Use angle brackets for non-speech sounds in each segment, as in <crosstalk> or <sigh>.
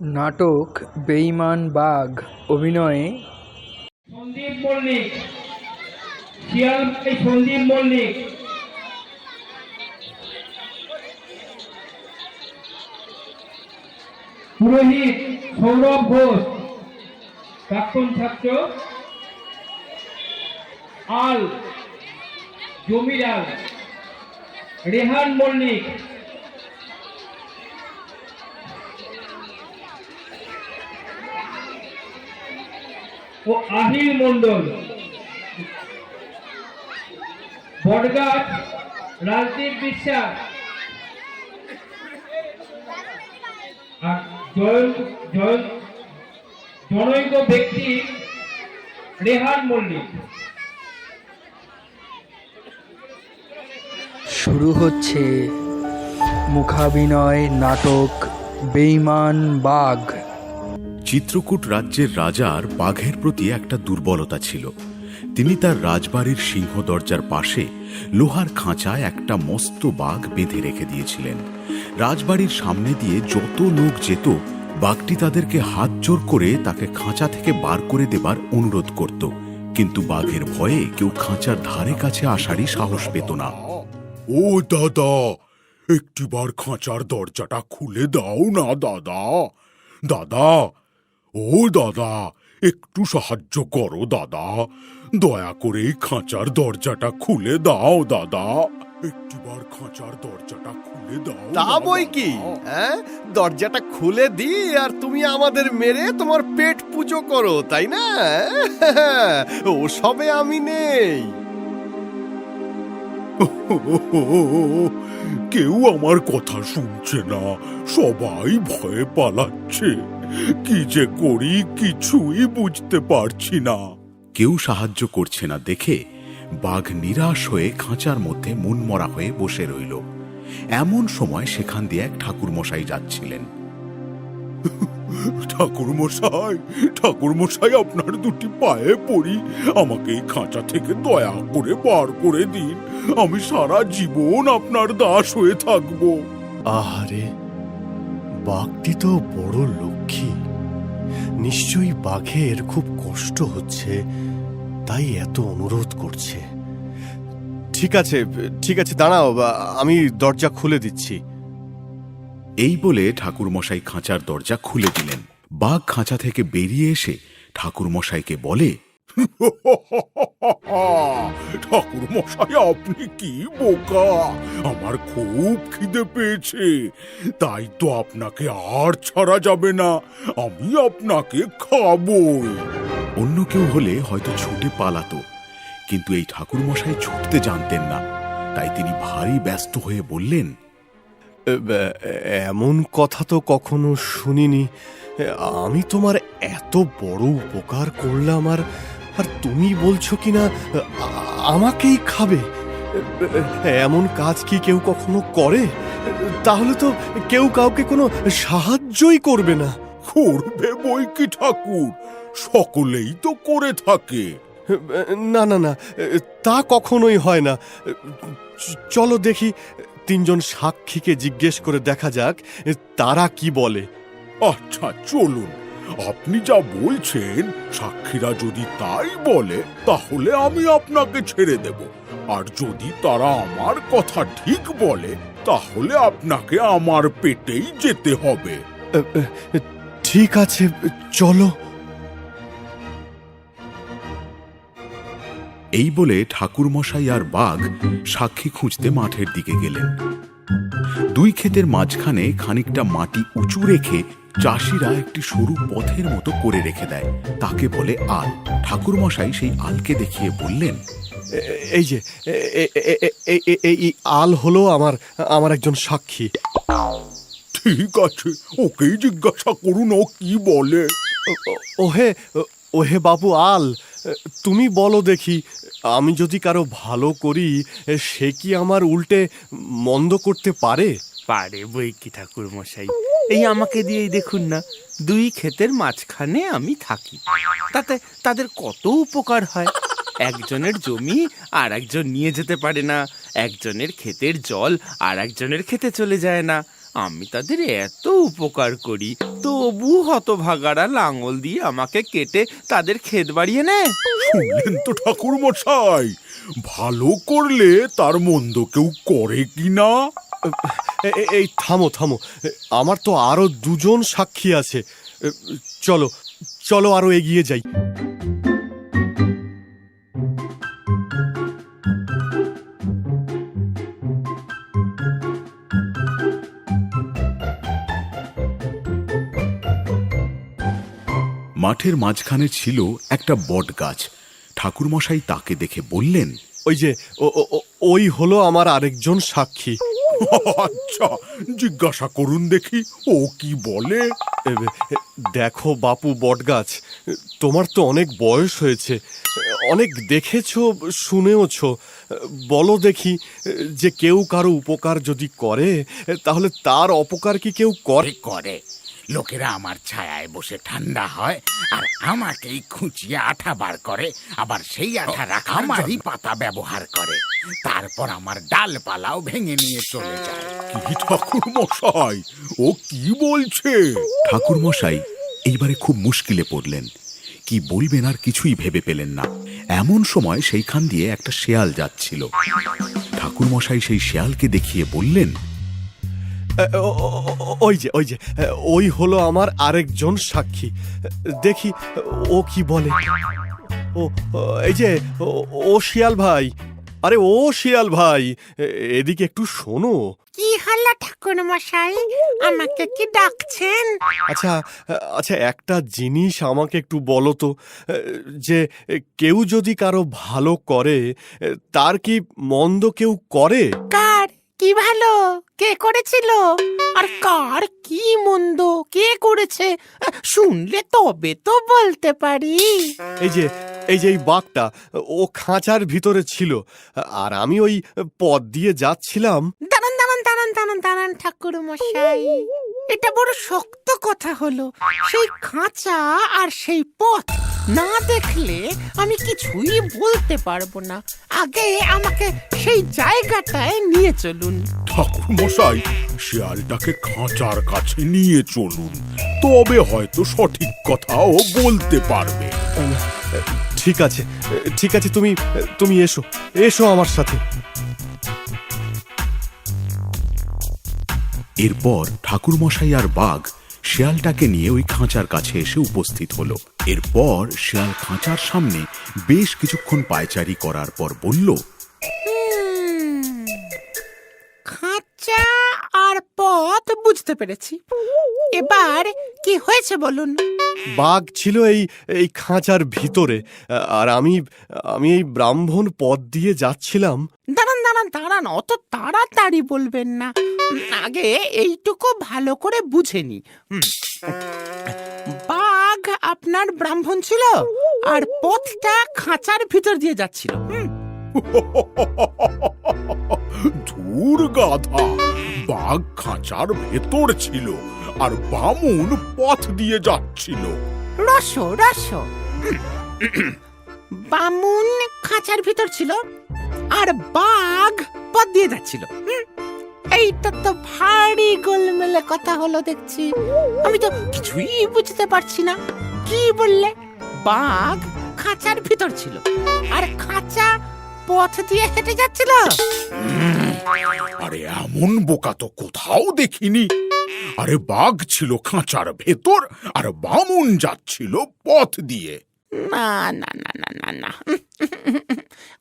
নাটক বেঈমান বাঘ অভিনয়ে সন্দীপ মল্লিক, শিয়াল এই সন্দীপ মল্লিক। পুরোহিত সৌরভ ঘোষ, প্রাক্তন ছাত্র আল জমিরাল, রেহান মল্লিক। ও আহিল মন্ডল বটগাছ, রাজদীপ বিশ্বাস। জনৈক ব্যক্তি, রেহান মল্লিক। শুরু হচ্ছে মুখাভিনয় নাটক বেঈমান বাঘ। চিত্রকূট রাজ্যের রাজার বাঘের প্রতি একটা দুর্বলতা ছিল। তিনি তার রাজবাড়ির সিংহ দরজার পাশে লোহার খাঁচায় একটা মস্ত বাঘ বেঁধে রেখে দিয়েছিলেন। রাজবাড়ির সামনে দিয়ে যত লোক যেত, বাঘটি তাদেরকে হাত জোর করে তাকে খাঁচা থেকে বার করে দেবার অনুরোধ করত। কিন্তু বাঘের ভয়ে কেউ খাঁচার ধারে কাছে আসারই সাহস পেত না। ও দাদা, একটিবার খাঁচার দরজাটা খুলে দাও না, দাদা। দাদা ও দাদা একটু সাহায্য করো দাদা। দয়া করে খাঁচার দরজাটা খুলে দাও দাদা। একটিবার খাঁচার দরজাটা খুলে দাও তা বই কি? হ্যাঁ? দরজাটা খুলে দি আর তুমি আমাদের মেরে তোমার পেট পুজো করো তাই না? ও সবে আমি নেই। <laughs> কেউ আমার কথা শুনছে না সবাই ভয়ে পালাচ্ছে। কি যে করি কিছুই বুঝতে পারছি না। কেউ সাহায্য করছে না দেখে বাঘ নিরাশ হয়ে খাঁচার মধ্যে মনমরা হয়ে বসে রইল। এমন সময় সেখান দিয়ে এক ঠাকুর মশাই যাচ্ছিলেন। ঠাকুর মশাই ঠাকুর মশাই আপনার দুটি পায়ে পড়ি। আমাকে এই খাঁচা থেকে দয়া করে বার করে দিন। আমি সারা জীবন আপনার দাস হয়ে থাকব। আহারে বাঘটি তো বড় লক্ষ্মী নিশ্চয়ই বাঘের খুব কষ্ট হচ্ছে তাই এত অনুরোধ করছে। ঠিক আছে ঠিক আছে দাঁড়াও আমি দরজা খুলে দিচ্ছি। এই বলে ঠাকুরমশাই খাঁচার দরজা খুলে দিলেন। বাঘ খাঁচা থেকে বেরিয়ে এসে ঠাকুরমশাইকে বলে <laughs> ঠাকুর মশাই আপনি কি বোকা? আমার খুব খিদে পেয়েছে। তাই তো আপনাকে আর ছাড়া যাবে না। আমি আপনাকে খাবই অন্য কেউ হলে হয়তো ছুটে পালাতো। কিন্তু এই ঠাকুর মশাই ছুটতে জানতেন না। তাই তিনি ভারী ব্যস্ত হয়ে বললেন এমন কথা তো কখনো শুনিনি। আমি তোমার এত বড় উপকার করলাম আর আর তুমি বলছো কি না আমাকেই খাবে। এমন কাজ কি কেউ কখনো করে? তাহলে তো কেউ কাউকে কোনো সাহায্যই করবে না। করবে বই কি ঠাকুর? সকলেই তো করে থাকে। না না না তা কখনোই হয় না। চলো দেখি তিনজন সাক্ষীকে জিজ্ঞেস করে দেখা যাক তারা কি বলে। আচ্ছা চলুন। আপনি যা বলছেন সাক্ষীরা যদি তাই বলে তাহলে আমি আপনাকে ছেড়ে দেব। আর যদি তারা আমার কথা ঠিক বলে তাহলে আপনাকে আমার পেটেই যেতে হবে। ঠিক আছে চলো। এই বলে ঠাকুর মশাই আর বাঘ সাক্ষী খুঁজতে মাঠের দিকে গেলেন। দুই ক্ষেতের মাঝখানে খানিকটা মাটি উঁচু রেখে চাষিরা একটি সরু পথের মতো করে রেখে দেয়। তাকে বলে আল। ঠাকুর মশাই সেই আলকে দেখিয়ে বললেন এই যে এই আল হলো আমার আমার একজন সাক্ষী। ঠিক আছে ওকেই জিজ্ঞাসা করুন ও কি বলে। ও- ও- ওহে ওহে বাবু আল তুমি বলো দেখি আমি যদি কারও ভালো করি সে কি আমার উল্টে মন্দ করতে পারে? পারে বই কি ঠাকুর মশাই এই আমাকে দিয়েই দেখুন না, দুই ক্ষেতের মাঝখানে আমি থাকি। তাতে তাদের কত উপকার হয়? একজনের জমি আর একজন নিয়ে যেতে পারে না, একজনের ক্ষেতের জল আর একজনের খেতে চলে যায় না। আমি তাদের এত উপকার করি, তবু হতভাগারা লাঙল দিয়ে আমাকে কেটে তাদের ক্ষেত বাড়িয়ে নেয়। শুনলেন তো ঠাকুর মশাই ভালো করলে তার মন্দ কেউ করে কি না? এই থামো থামো। আমার তো আরও দুজন সাক্ষী আছে। চলো চলো আরও এগিয়ে যাই। মাঠের মাঝখানে ছিল একটা বট গাছ। ঠাকুরমশাই তাকে দেখে বললেন ওই যে ওই হলো আমার আরেকজন সাক্ষী। আচ্ছা জিজ্ঞাসা করুন দেখি, ও কি বলে? দেখো বাপু বটগাছ, তোমার তো অনেক বয়স হয়েছে, অনেক দেখেছ, শুনেওছ, বলো দেখি, যে কেউ কারও উপকার যদি করে, তাহলে তার অপকার কি কেউ করে? করে। লোকেরা আমার ছায়ায় বসে ঠান্ডা হয় আর আমাকেই খুঁচিয়ে আঠা বার করে। আবার সেই আঠা রাখা আমারই পাতা ব্যবহার করে। তারপর আমার ডালপালাও ভেঙে নিয়ে চলে যায়। কি ঠাকুর মশাই ও কি বলছে? ঠাকুরমশাই এইবারে খুব মুশকিলে পড়লেন। কি বলবেন আর কিছুই ভেবে পেলেন না। এমন সময় সেইখান দিয়ে একটা শেয়াল যাচ্ছিল। ঠাকুরমশাই সেই শেয়ালকে দেখিয়ে বললেন ওই যে ওই যে ওই হলো আমার আরেকজন সাক্ষী। দেখি ও কি বলে? ও এই যে ও- শিয়াল ভাই। আরে ও শিয়াল ভাই এদিকে একটু শোনো। কি হলো ঠাকুর মশাই আমাকে কি ডাকছেন? আচ্ছা আচ্ছা একটা জিনিস আমাকে একটু বলো তো যে কেউ যদি কারও ভালো করে তার কি মন্দ কেউ করে? কার? কি ভালো? কে করেছিল? আর কার কি মন্দ? কে করেছে? শুনলে তবে তো বলতে পারি। এই যে এই যে এই বাঘটা ও খাঁচার ভিতরে ছিল। আর আমি ওই পথ দিয়ে যাচ্ছিলাম। দাঁড়ান ঠাকুর মশাই। এটা বড় শক্ত কথা হলো। সেই খাঁচা আর সেই পথ না দেখলে আমি কিছুই বলতে পারব না। আগে আমাকে সেই জায়গাটায় নিয়ে চলুন। ঠাকুর মশাই শিয়ালটাকে খাঁচার কাছে নিয়ে চলুন। তবে হয়তো সঠিক কথাও বলতে পারবে। ঠিক আছে ঠিক আছে তুমি তুমি এসো এসো আমার সাথে। এরপর ঠাকুরমশাই আর বাঘ শেয়ালটাকে নিয়ে ওই খাঁচার কাছে এসে উপস্থিত হলো। এরপর শেয়াল খাঁচার সামনে বেশ কিছুক্ষণ পায়চারি করার পর বলল বুঝতে পেরেছি। এবার কি হয়েছে বলুন? বাঘ ছিল এই এই খাঁচার ভিতরে। আর আমি আমি এই ব্রাহ্মণ পথ দিয়ে যাচ্ছিলাম। দাঁড়ান দাঁড়ান দাঁড়ান অত তাড়াতাড়ি বলবেন না। আগে এইটুকু ভালো করে বুঝে নি। বাঘ আপনার ব্রাহ্মণ ছিল আর পথটা খাঁচার ভিতর দিয়ে যাচ্ছিল। ধুর বাঘ খাঁচার ভেতর ছিল আর বামুন পথ দিয়ে যাচ্ছিল। রসো রসো। বামুন খাঁচার ভিতর ছিল আর বাঘ পথ দিয়ে যাচ্ছিল। এইটা তো ভারী গোলমেলে কথা হলো দেখছি। আমি তো কিছুই বুঝতে পারছি না। কি বললে? বাঘ খাঁচার ভিতর ছিল আর খাঁচা পথ দিয়ে হেঁটে যাচ্ছিল। আরে এমন বোকা তো কোথাও দেখিনি। আরে বাঘ ছিল খাঁচার ভেতর আর বামুন যাচ্ছিল পথ দিয়ে। না না না না না না।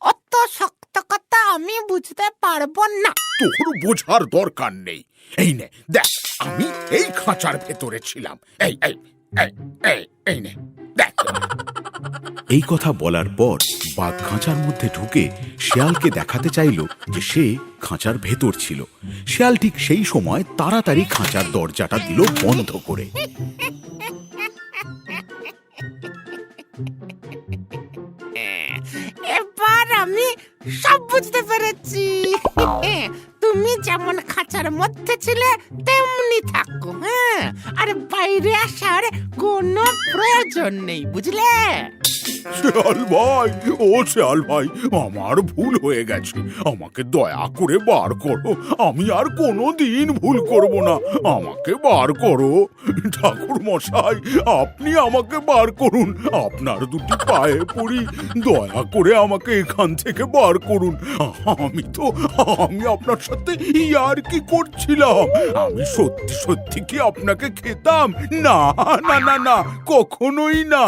অত শক্ত কথা আমি বুঝতে পারব না। তোর বোঝার দরকার নেই। এই নে দেখ আমি এই খাঁচার ভেতরে ছিলাম। এই এই এই এই এই নে দেখ। এই কথা বলার পর বাঘ খাঁচার মধ্যে ঢুকে শেয়ালকে দেখাতে চাইল যে সে খাঁচার ভেতর ছিল। শেয়াল ঠিক সেই সময় তাড়াতাড়ি খাঁচার দরজাটা দিল বন্ধ করে। আমি সব বুঝতে পেরেছি। তুমি যেমন খাঁচার মধ্যে ছিলে, তেমনি থাকো হ্যাঁ? আর বাইরে আসার কোনো প্রয়োজন নেই, বুঝলে? শেয়াল ভাই, ও শেয়াল ভাই, আমার ভুল হয়ে গেছে। আমাকে দয়া করে বার করো। আমি আর কোনো দিন ভুল করব না। আমাকে বার করো। ঠাকুর মশাই, আপনি আমাকে বার করুন। আপনার দুটি পায়ে পড়ি, দয়া করে আমাকে এখান থেকে বার করুন। আমি তো, আমি আপনার সাথে ইয়ার কি করছিলাম? আমি সত্যি সত্যি কি আপনাকে খেতাম? না না না না, কখনোই না।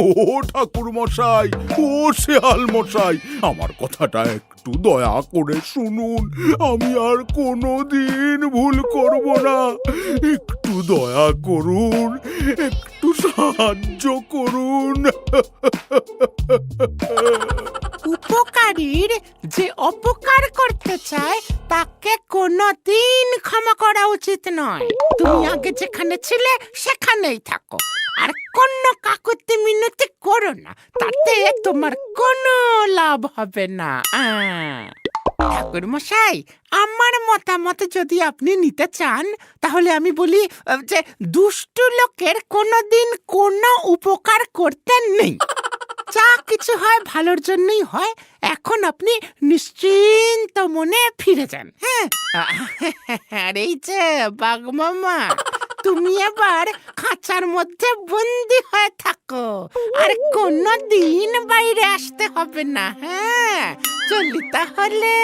ও ঠাকুর মশাই ও শেয়াল মশাই, আমার কথাটা একটু দয়া করে শুনুন। আমি আর কোনো দিন ভুল করব না। একটু দয়া করুন, একটু সাহায্য করুন। উপকারীর যে অপকার করতে চায়, তাকে কোনোদিন ক্ষমা করা উচিত নয়। তুমি আগে যেখানে ছিলে, সেখানেই থাকো। আর কোন কাকুতি মিনতি করো না, তাতে তোমার কোনো লাভ হবে না। ঠাকুর মশাই, আমার মতামত যদি আপনি নিতে চান, তাহলে আমি বলি যে দুষ্টু লোকের কোনোদিন কোনো উপকার করতেন নেই। যা কিছু হয় ভালোর জন্যই হয়, এখন আপনি নিশ্চিন্ত মনে ফিরে যান। হ্যাঁ? <laughs> আর এই যে বাঘ মামা তুমি এবার খাঁচার মধ্যে বন্দি হয়ে থাকো। আর কোনো দিন বাইরে আসতে হবে না হ্যাঁ? চলি তাহলে।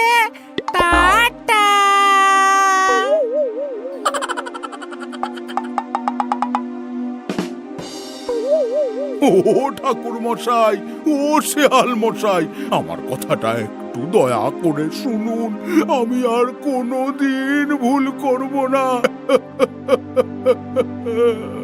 ও ঠাকুর মশাই ও শেয়াল মশাই, আমার কথাটা একটু দয়া করে শুনুন। আমি আর কোনো দিন ভুল করব না। Ha ha ha ha ha!